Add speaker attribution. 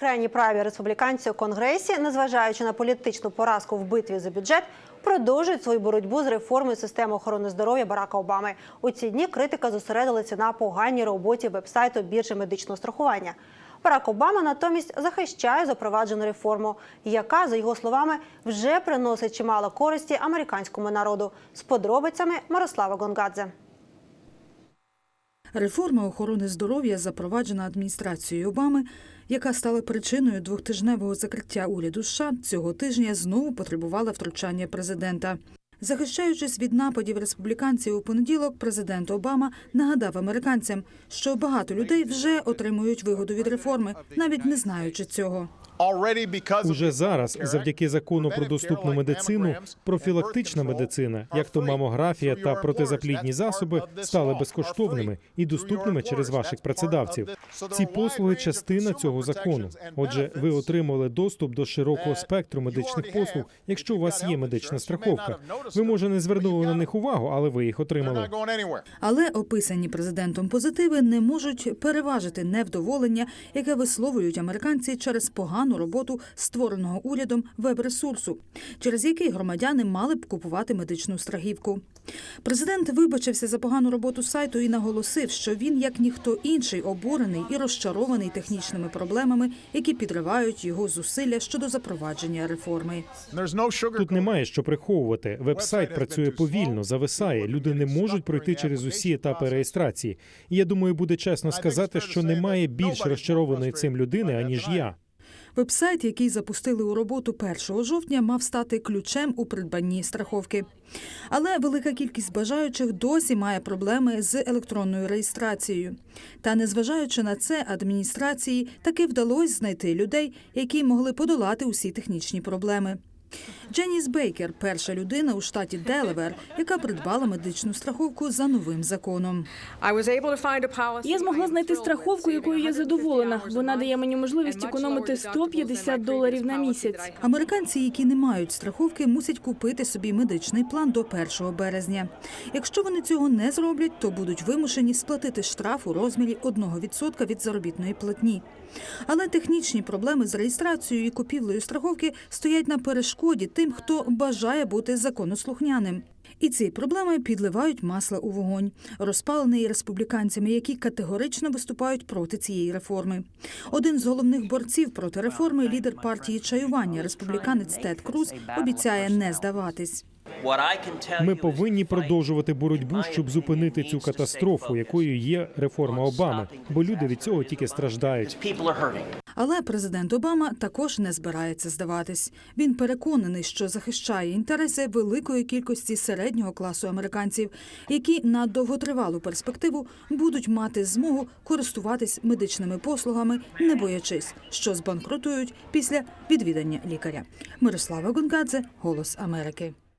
Speaker 1: Крайні праві республіканці у конгресі, незважаючи на політичну поразку в битві за бюджет, продовжують свою боротьбу з реформою системи охорони здоров'я Барака Обами. У ці дні критика зосередилася на поганій роботі вебсайту біржі медичного страхування. Барак Обама натомість захищає запроваджену реформу, яка, за його словами, вже приносить чимало користі американському народу. З подробицями Мирослава Гонгадзе.
Speaker 2: Реформа охорони здоров'я, запроваджена адміністрацією Обами, яка стала причиною двохтижневого закриття уряду США, цього тижня знову потребувала втручання президента. Захищаючись від нападів республіканців у понеділок, президент Обама нагадав американцям, що багато людей вже отримують вигоду від реформи, навіть не знаючи цього.
Speaker 3: Уже зараз, завдяки закону про доступну медицину, профілактична медицина, як то мамографія та протизаплідні засоби, стали безкоштовними і доступними через ваших працедавців. Ці послуги частина цього закону. Отже, ви отримали доступ до широкого спектру медичних послуг, якщо у вас є медична страховка. Ви може не звернули на них увагу, але ви їх отримали.
Speaker 2: Але описані президентом позитиви не можуть переважити невдоволення, яке висловлюють американці через погану роботу створеного урядом веб-ресурсу, через який громадяни мали б купувати медичну страхівку. Президент вибачився за погану роботу сайту і наголосив, що він, як ніхто інший, обурений і розчарований технічними проблемами, які підривають його зусилля щодо запровадження реформи.
Speaker 3: Тут немає що приховувати. Вебсайт працює повільно, зависає. Люди не можуть пройти через усі етапи реєстрації. І я думаю, буде чесно сказати, що немає більш розчарованої цим людини аніж я.
Speaker 2: Вебсайт, який запустили у роботу 1 жовтня, мав стати ключем у придбанні страховки. Але велика кількість бажаючих досі має проблеми з електронною реєстрацією. Та незважаючи на це, адміністрації таки вдалося знайти людей, які могли подолати усі технічні проблеми. Дженіс Бейкер перша людина у штаті Делавер, яка придбала медичну страховку за новим законом.
Speaker 4: Я змогла знайти страховку, якою я задоволена. Вона дає мені можливість економити 150 доларів на місяць.
Speaker 2: Американці, які не мають страховки, мусять купити собі медичний план до 1 березня. Якщо вони цього не зроблять, то будуть вимушені сплатити штраф у розмірі 1% від заробітної платні. Але технічні проблеми з реєстрацією і купівлею страховки стоять на перешкоді тим, хто бажає бути законослухняним. І ці проблеми підливають масло у вогонь, розпалений республіканцями, які категорично виступають проти цієї реформи. Один з головних борців проти реформи, лідер партії чаювання, республіканець Тед Круз, обіцяє не здаватись.
Speaker 3: Ми повинні продовжувати боротьбу, щоб зупинити цю катастрофу, якою є реформа Обами, бо люди від цього тільки страждають.
Speaker 2: Але президент Обама також не збирається здаватись. Він переконаний, що захищає інтереси великої кількості середнього класу американців, які на довготривалу перспективу будуть мати змогу користуватись медичними послугами, не боячись, що збанкрутують після відвідання лікаря. Мирослава Гонгадзе, Голос Америки.